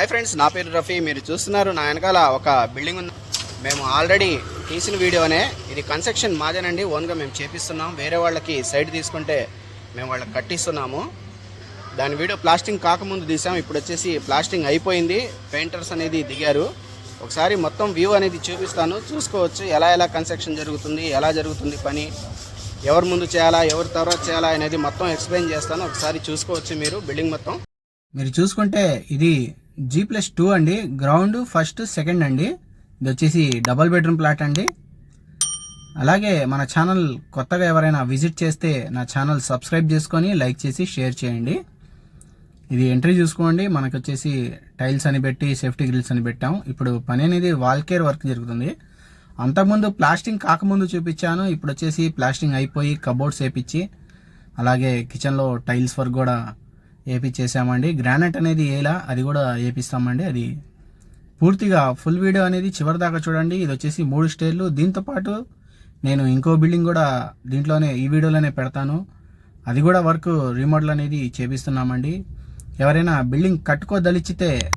Hi friends నా పేరు రఫీ. మీరు చూస్తున్నారు నా వెనకాల ఒక బిల్డింగ్ ఉంది. మేము ఆల్రెడీ తీసిన వీడియోనే. ఇది కన్స్ట్రక్షన్ మాదేనండి. ఓన్గా మేము చేపిస్తున్నాం. వేరే వాళ్ళకి సైడ్ తీసుకుంటే మేము వాళ్ళకి కట్టిస్తున్నాము. దాని వీడియో ప్లాస్టింగ్ కాకముందు తీసాం. ఇప్పుడు వచ్చేసి ప్లాస్టింగ్ అయిపోయింది. పెయింటర్స్ అనేది దిగారు. ఒకసారి మొత్తం వ్యూ అనేది చూపిస్తాను. చూసుకోవచ్చు. ఎలా ఎలా కన్స్ట్రక్షన్ జరుగుతుంది ఎలా జరుగుతుంది పని ఎవరు ముందు చేయాలా ఎవరు తర్వాత చేయాలా అనేది మొత్తం ఎక్స్ప్లెయిన్ చేస్తాను. ఒకసారి చూసుకోవచ్చు మీరు బిల్డింగ్ మొత్తం. మీరు చూసుకుంటే ఇది జీ ప్లస్ టూ అండి. గ్రౌండ్ ఫస్ట్ సెకండ్ అండి. ఇది వచ్చేసి డబల్ బెడ్రూమ్ ప్లాట్ అండి. అలాగే మన ఛానల్ కొత్తగా ఎవరైనా విజిట్ చేస్తే నా ఛానల్ సబ్స్క్రైబ్ చేసుకొని లైక్ చేసి షేర్ చేయండి. ఇది ఎంట్రీ చూసుకోండి. మనకు వచ్చేసి టైల్స్ అని పెట్టి సేఫ్టీ గ్రిల్స్ అని పెట్టాం. ఇప్పుడు పని అనేది వాల్ కేర్ వర్క్ జరుగుతుంది. అంతకుముందు ప్లాస్టింగ్ కాకముందు చూపించాను. ఇప్పుడు వచ్చేసి ప్లాస్టింగ్ అయిపోయి కబోర్డ్స్ వేపించి అలాగే కిచెన్లో టైల్స్ వర్క్ కూడా చేసామండి గ్రానైట్ అనేది ఏలా అది కూడా వేపిస్తామండి అది పూర్తిగా ఫుల్ వీడియో అనేది చివరి దాకా చూడండి. ఇది వచ్చేసి మూడు స్టేర్లు. దీంతో పాటు నేను ఇంకో బిల్డింగ్ కూడా దీంట్లోనే ఈ వీడియోలోనే పెడతాను. అది కూడా వర్క్ రీమోడల్ అనేది చేపిస్తున్నామండి. ఎవరైనా బిల్డింగ్ కట్టుకోదలిచితే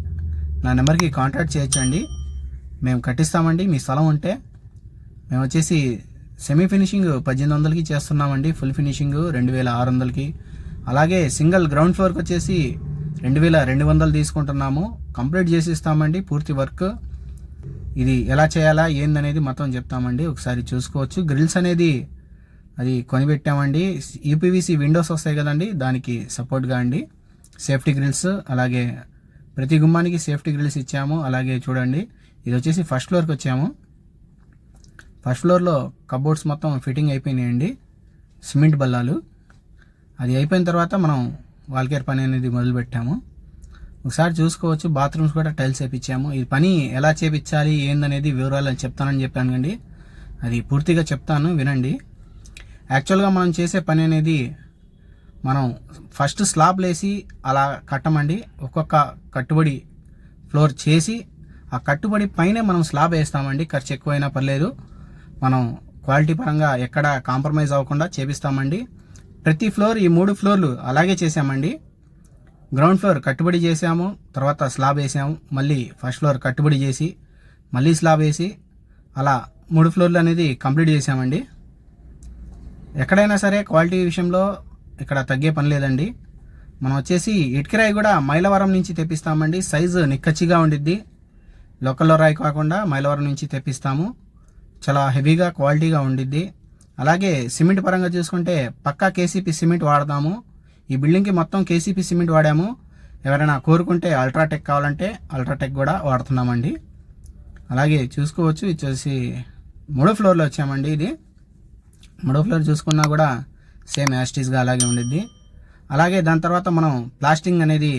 నా నెంబర్కి కాంటాక్ట్ చేయొచ్చండి. మేము కట్టిస్తామండి. మీ స్థలం ఉంటే మేము వచ్చేసి సెమీ ఫినిషింగ్ పద్దెనిమిది వందలకి చేస్తున్నామండి. ఫుల్ ఫినిషింగ్ రెండు వేల ఆరు వందలకి. అలాగే సింగిల్ గ్రౌండ్ ఫ్లోర్కి వచ్చేసి రెండు వేల రెండు వందలు తీసుకుంటున్నాము. కంప్లీట్ చేసి ఇస్తామండి పూర్తి వర్క్. ఇది ఎలా చేయాలా ఏందనేది మొత్తం చెప్తామండి. ఒకసారి చూసుకోవచ్చు. గ్రిల్స్ అనేది అది కొనిపెట్టామండి. యూపీవీసీ విండోస్ వస్తాయి కదండి దానికి సపోర్ట్గా అండి. సేఫ్టీ గ్రిల్స్ అలాగే ప్రతి గుమ్మానికి సేఫ్టీ గ్రిల్స్ ఇచ్చాము. అలాగే చూడండి ఇది వచ్చేసి ఫస్ట్ ఫ్లోర్కి వచ్చాము. ఫస్ట్ ఫ్లోర్లో కబోర్డ్స్ మొత్తం ఫిట్టింగ్ అయిపోయినాయండి. సిమెంట్ బల్లాలు. అది అయిపోయిన తర్వాత మనం వాల్కేర్ పని అనేది మొదలుపెట్టాము. ఒకసారి చూసుకోవచ్చు బాత్రూమ్స్ కూడా టైల్స్ వేపించాము. ఈ పని ఎలా చేపించాలి ఏందనేది వివరాలు చెప్తానని చెప్పాను కండి. అది పూర్తిగా చెప్తాను వినండి. యాక్చువల్గా మనం చేసే పని అనేది మనం ఫస్ట్ స్లాబ్ లేసి అలా కట్టమండి. ఒక్కొక్క కట్టుబడి ఫ్లోర్ చేసి ఆ కట్టుబడి పైనే మనం స్లాబ్ వేస్తామండి. ఖర్చు ఎక్కువైనా పర్లేదు. మనం క్వాలిటీ పరంగా ఎక్కడ కాంప్రమైజ్ అవ్వకుండా చేపిస్తామండి. ప్రతి ఫ్లోర్ ఈ మూడు ఫ్లోర్లు అలాగే చేసామండి గ్రౌండ్ ఫ్లోర్ కట్టుబడి చేసాము తర్వాత స్లాబ్ వేసాము మళ్ళీ ఫస్ట్ ఫ్లోర్ కట్టుబడి చేసి మళ్ళీ స్లాబ్ వేసి అలా మూడు ఫ్లోర్లు అనేది కంప్లీట్ చేసామండి ఎక్కడైనా సరే క్వాలిటీ విషయంలో ఇక్కడ తగ్గే పని లేదండి. మనం వచ్చేసి ఇటుకరాయి కూడా మైలవరం నుంచి తెప్పిస్తామండి. సైజు నిక్కచ్చిగా ఉండిద్ది. లోకల్లో రాయి కాకుండా మైలవరం నుంచి తెప్పిస్తాము. చాలా హెవీగా క్వాలిటీగా ఉండిద్ది. అలాగే సిమెంట్ పరంగా చూసుకుంటే పక్కా కేసీపీ సిమెంట్ వాడదాము. ఈ బిల్డింగ్కి మొత్తం కేసీపీ సిమెంట్ వాడాము. ఎవరైనా కోరుకుంటే అల్ట్రాటెక్ కావాలంటే అల్ట్రాటెక్ కూడా వాడుతున్నామండి. అలాగే చూసుకోవచ్చు ఇచ్చేసి మూడో ఫ్లోర్లో వచ్చామండి ఇది. మూడో ఫ్లోర్ చూసుకున్నా కూడా సేమ్ యాస్టీస్గా అలాగే ఉండిద్ది. అలాగే దాని తర్వాత మనం ప్లాస్టింగ్ అనేది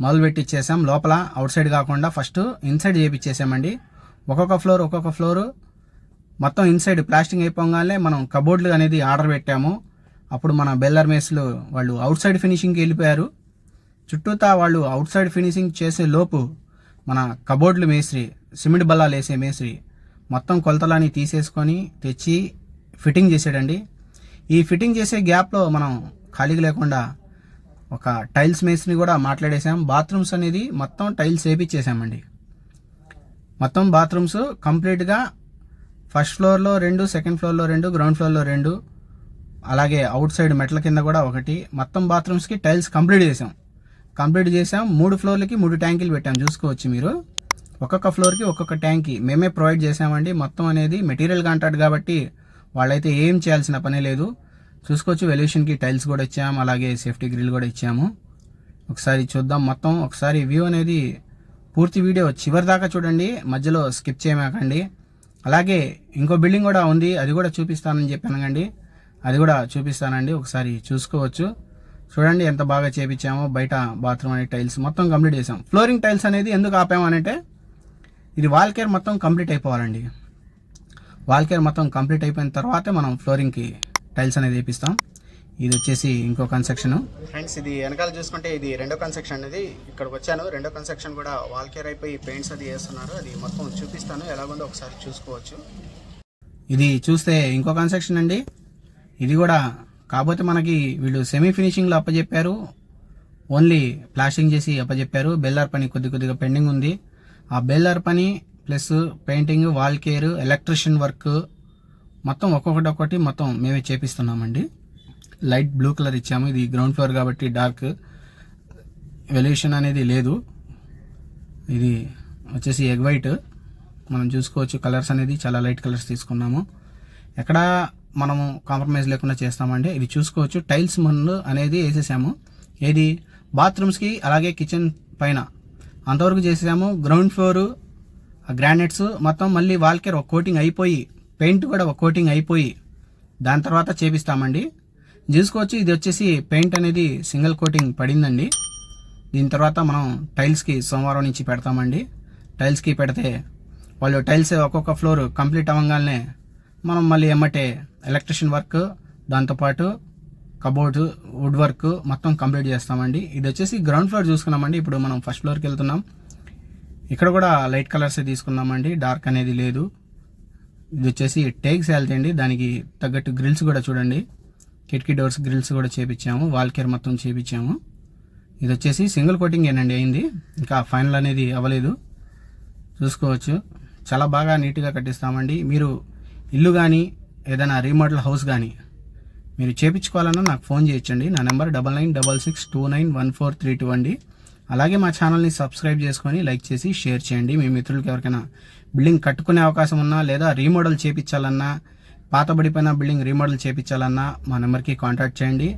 మొదలు పెట్టిచ్చేసాం. లోపల అవుట్ సైడ్ కాకుండా ఫస్ట్ ఇన్సైడ్ చేపించేసామండి ఒక్కొక్క ఫ్లోర్ ఒక్కొక్క ఫ్లోరు మొత్తం ఇన్సైడ్ ప్లాస్టింగ్ అయిపోగానే మనం కబోర్డ్లు అనేది ఆర్డర్ పెట్టాము. అప్పుడు మన బెల్లర్ మేస్లు వాళ్ళు అవుట్ సైడ్ ఫినిషింగ్కి వెళ్ళిపోయారు. చుట్టూతా వాళ్ళు అవుట్ సైడ్ ఫినిషింగ్ చేసే లోపు మన కబోర్డ్లు మేస్త్రి సిమెంట్ బల్లాలు వేసే మేస్త్రి మొత్తం కొలతలని తీసేసుకొని తెచ్చి ఫిట్టింగ్ చేసాడండి. ఈ ఫిట్టింగ్ చేసే గ్యాప్లో మనం ఖాళీగా లేకుండా ఒక టైల్స్ మేస్ని కూడా మాట్లాడేసాం బాత్రూమ్స్ అనేది మొత్తం టైల్స్ వేపించేసామండి మొత్తం బాత్రూమ్స్ కంప్లీట్గా ఫస్ట్ ఫ్లోర్లో రెండు సెకండ్ ఫ్లోర్లో రెండు గ్రౌండ్ ఫ్లోర్లో రెండు అలాగే అవుట్ సైడ్ మెట్ల కింద కూడా ఒకటి. మొత్తం బాత్రూమ్స్కి టైల్స్ కంప్లీట్ చేసాం. కంప్లీట్ చేసాం. మూడు ఫ్లోర్లకి మూడు ట్యాంకులు పెట్టాం. చూసుకోవచ్చు మీరు. ఒక్కొక్క ఫ్లోర్కి ఒక్కొక్క ట్యాంకి. మేమే ప్రొవైడ్ చేసామండి. మొత్తం అనేది మెటీరియల్ కాంట్రాక్ట్ కాబట్టి వాళ్ళైతే ఏం చేయాల్సిన పని లేదు. చూసుకోవచ్చు. వెల్యూషన్కి టైల్స్ కూడా ఇచ్చాము అలాగే సేఫ్టీ గ్రిల్ కూడా ఇచ్చాము. ఒకసారి చూద్దాం. మొత్తం ఒకసారి వ్యూ అనేది పూర్తి వీడియో చివరి దాకా చూడండి. మధ్యలో స్కిప్ చేయమాకండి. అలాగే ఇంకో బిల్డింగ్ కూడా ఉంది. అది కూడా చూపిస్తానని చెప్పానండి అది కూడా చూపిస్తానండి. ఒకసారి చూసుకోవచ్చు. చూడండి ఎంత బాగా చేపించామో. బయట బాత్రూమ్ అనే టైల్స్ మొత్తం కంప్లీట్ చేసాం ఫ్లోరింగ్ టైల్స్ అనేది ఎందుకు ఆపామనంటే ఇది వాల్ కేర్ మొత్తం కంప్లీట్ అయిపోవాలండి. వాల్ కేర్ మొత్తం కంప్లీట్ అయిపోయిన తర్వాతే మనం ఫ్లోరింగ్కి టైల్స్ అనేది వేపిస్తాం. ఇది వచ్చేసి ఇంకో కన్స్ట్రక్షన్ ఫ్రెండ్స్ ఇది వెనకాల చూసుకుంటే ఇది రెండో కన్స్ట్రక్షన్ అనేది ఇక్కడికి వచ్చాను. రెండో కన్స్ట్రక్షన్ కూడా వాల్ కేర్ అయిపోయి పెయింట్స్ అది వేస్తున్నారు. అది మొత్తం చూపిస్తాను. ఎలాగుందో ఒకసారి చూసుకోవచ్చు. ఇది చూస్తే ఇంకో కన్స్ట్రక్షన్ అండి. ఇది కూడా కాకపోతే మనకి వీళ్ళు సెమీ ఫినిషింగ్లో అప్పచెప్పారు ఓన్లీ ప్లాస్టింగ్ చేసి అప్పచెప్పారు బెల్లార్ పని కొద్ది కొద్దిగా పెండింగ్ ఉంది. ఆ బెల్లార్ పని plus painting wall care electrician work మొత్తం ఒక్కొక్కటి ఒక్కటి మొత్తం మేమే చేపిస్తున్నామండి. లైట్ బ్లూ కలర్ ఇచ్చాము. ఇది గ్రౌండ్ ఫ్లోర్ కాబట్టి డార్క్. వెల్యూషన్ అనేది లేదు. ఇది వచ్చేసి ఎగ్ వైట్. మనం చూసుకోవచ్చు కలర్స్ అనేది. చాలా లైట్ కలర్స్ తీసుకున్నాము. ఎక్కడ మనము కాంప్రమైజ్ లేకుండా చేస్తామండి ఇది చూసుకోవచ్చు. టైల్స్ మన్ను అనేది వేసేసాము. ఏది? బాత్రూమ్స్కి అలాగే కిచెన్ పైన. అంతవరకు చేసేసాము. గ్రౌండ్ ఫ్లోర్ గ్రానైట్స్ మొత్తం మళ్ళీ వాల్కేర్ ఒక కోటింగ్ అయిపోయి పెయింట్ కూడా ఒక కోటింగ్ అయిపోయి దాని తర్వాత చేపిస్తామండి. చూసుకోవచ్చు. ఇది వచ్చేసి పెయింట్ అనేది సింగిల్ కోటింగ్ పడిందండి. దీని తర్వాత మనం టైల్స్కి సోమవారం నుంచి పెడతామండి. టైల్స్కి పెడితే వాళ్ళు టైల్స్ ఒక్కొక్క ఫ్లోర్ కంప్లీట్ అవ్వగానే మనం మళ్ళీ ఎమ్మటే ఎలక్ట్రిషియన్ వర్క్ దాంతోపాటు కబోర్డ్ వుడ్ వర్క్ మొత్తం కంప్లీట్ చేస్తామండి. ఇది వచ్చేసి గ్రౌండ్ ఫ్లోర్ చూసుకున్నామండి. ఇప్పుడు మనం ఫస్ట్ ఫ్లోర్కి వెళ్తున్నాం. ఇక్కడ కూడా లైట్ కలర్స్ తీసుకున్నామండి. డార్క్ అనేది లేదు. ఇది వచ్చేసి టేక్స్ వెళ్తాయండి దానికి తగ్గట్టు గ్రిల్స్ కూడా చూడండి. కిటికీ డోర్స్ గ్రిల్స్ కూడా చేపించాము. వాల్ కేర్ మొత్తం చేపించాము. ఇది వచ్చేసి సింగిల్ కోటింగ్ ఏనండి అయింది. ఇంకా ఫైనల్ అనేది అవ్వలేదు. చూసుకోవచ్చు. చాలా బాగా నీట్గా కట్టిస్తామండి. మీరు ఇల్లు కానీ ఏదైనా రీమోడల్ హౌస్ కానీ మీరు చేపించుకోవాలన్నా నాకు ఫోన్ చేయొచ్చండి. నా number double nine double six two nine one four three two అండి. అలాగే మా ఛానల్ని సబ్స్క్రైబ్ చేసుకొని లైక్ చేసి షేర్ చేయండి. మీ మిత్రులకి ఎవరికైనా బిల్డింగ్ కట్టుకునే అవకాశం ఉన్నా లేదా రీమోడల్ చేపించాలన్నా పాతబడిపోయిన బిల్డింగ్ రీమోడల్ చేయించాలన్నా మా నెంబర్కి కాంటాక్ట్ చేయండి.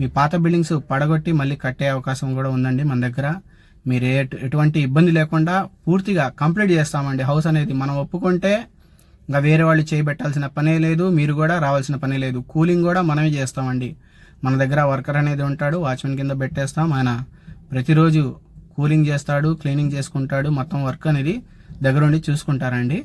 మీ పాత బిల్డింగ్స్ పడగొట్టి మళ్ళీ కట్టే అవకాశం కూడా ఉందండి మన దగ్గర. మీరు ఎటువంటి ఇబ్బంది లేకుండా పూర్తిగా కంప్లీట్ చేస్తామండి. హౌస్ అనేది మనం ఒప్పుకుంటే ఇంకా వేరే వాళ్ళు చేయబెట్టాల్సిన పనే లేదు మీరు కూడా రావాల్సిన పనే లేదు. కూలింగ్ కూడా మనమే చేస్తామండి. మన దగ్గర వర్కర్ అనేది ఉంటాడు వాచ్మెన్ కింద పెట్టేస్తాం. ఆయన ప్రతిరోజు కూలింగ్ చేస్తాడు క్లీనింగ్ చేసుకుంటాడు. మొత్తం వర్క్ అనేది దగ్గరుండి చూసుకుంటారండి.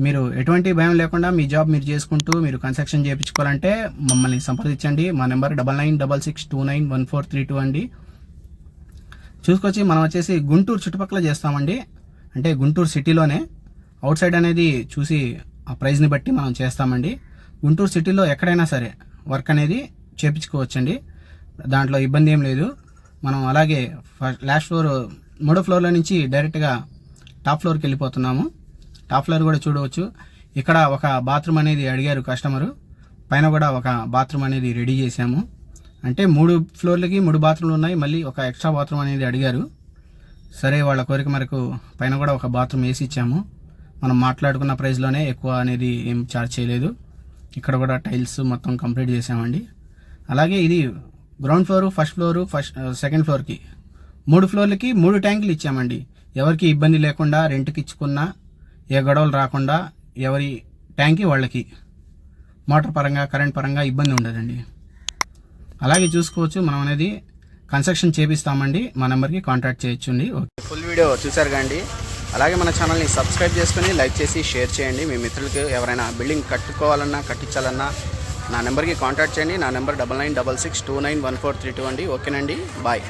మీరు ఎటువంటి భయం లేకుండా మీ జాబ్ మీరు చేసుకుంటూ మీరు కన్స్ట్రక్షన్ చేయించుకోవాలంటే మమ్మల్ని సంప్రదించండి. మా number double nine double six two nine one four three two అండి. చూసుకొచ్చి మనం వచ్చేసి గుంటూరు చుట్టుపక్కల చేస్తామండి. అంటే గుంటూరు సిటీలోనే. అవుట్ సైడ్ అనేది చూసి ఆ ప్రైజ్ని బట్టి మనం చేస్తామండి. గుంటూరు సిటీలో ఎక్కడైనా సరే వర్క్ అనేది చేపించుకోవచ్చండి దాంట్లో ఇబ్బంది ఏం లేదు. మనం అలాగే ఫస్ట్ లాస్ట్ ఫ్లోర్ మూడో ఫ్లోర్లో నుంచి డైరెక్ట్గా టాప్ ఫ్లోర్కి వెళ్ళిపోతున్నాము. టాప్ ఫ్లోర్ కూడా చూడవచ్చు. ఇక్కడ ఒక బాత్రూమ్ అనేది అడిగారు కస్టమరు. పైన కూడా ఒక బాత్రూమ్ అనేది రెడీ చేశాము. అంటే మూడు ఫ్లోర్లకి మూడు బాత్రూమ్లు ఉన్నాయి. మళ్ళీ ఒక ఎక్స్ట్రా బాత్రూమ్ అనేది అడిగారు. సరే వాళ్ళ కోరిక మేరకు పైన కూడా ఒక బాత్రూమ్ వేసి ఇచ్చాము. మనం మాట్లాడుకున్న ప్రైస్లోనే ఎక్కువ అనేది ఏం ఛార్జ్ చేయలేదు. ఇక్కడ కూడా టైల్స్ మొత్తం కంప్లీట్ చేసామండి అలాగే ఇది ground floor first floor first second ఫ్లోర్కి. మూడు ఫ్లోర్లకి మూడు ట్యాంకులు ఇచ్చామండి. ఎవరికి ఇబ్బంది లేకుండా రెంట్కి ఇచ్చుకున్నా ఏ గొడవలు రాకుండా ఎవరి ట్యాంకి వాళ్ళకి. మోటార్ పరంగా కరెంట్ పరంగా ఇబ్బంది ఉండదండి. అలాగే చూసుకోవచ్చు మనం అనేది కన్స్ట్రక్షన్ చేపిస్తామండి. మా నెంబర్కి కాంటాక్ట్ చేయొచ్చండి. ఓకే. ఫుల్ వీడియో చూసారు కండి అలాగే మన ఛానల్ని సబ్స్క్రైబ్ చేసుకొని లైక్ చేసి షేర్ చేయండి. మీ మిత్రులకి ఎవరైనా బిల్డింగ్ కట్టుకోవాలన్నా కట్టించాలన్నా నా నెంబర్కి కాంటాక్ట్ చేయండి. నా number double nine double six two nine one four three two అండి. ఓకేనండి. బాయ్.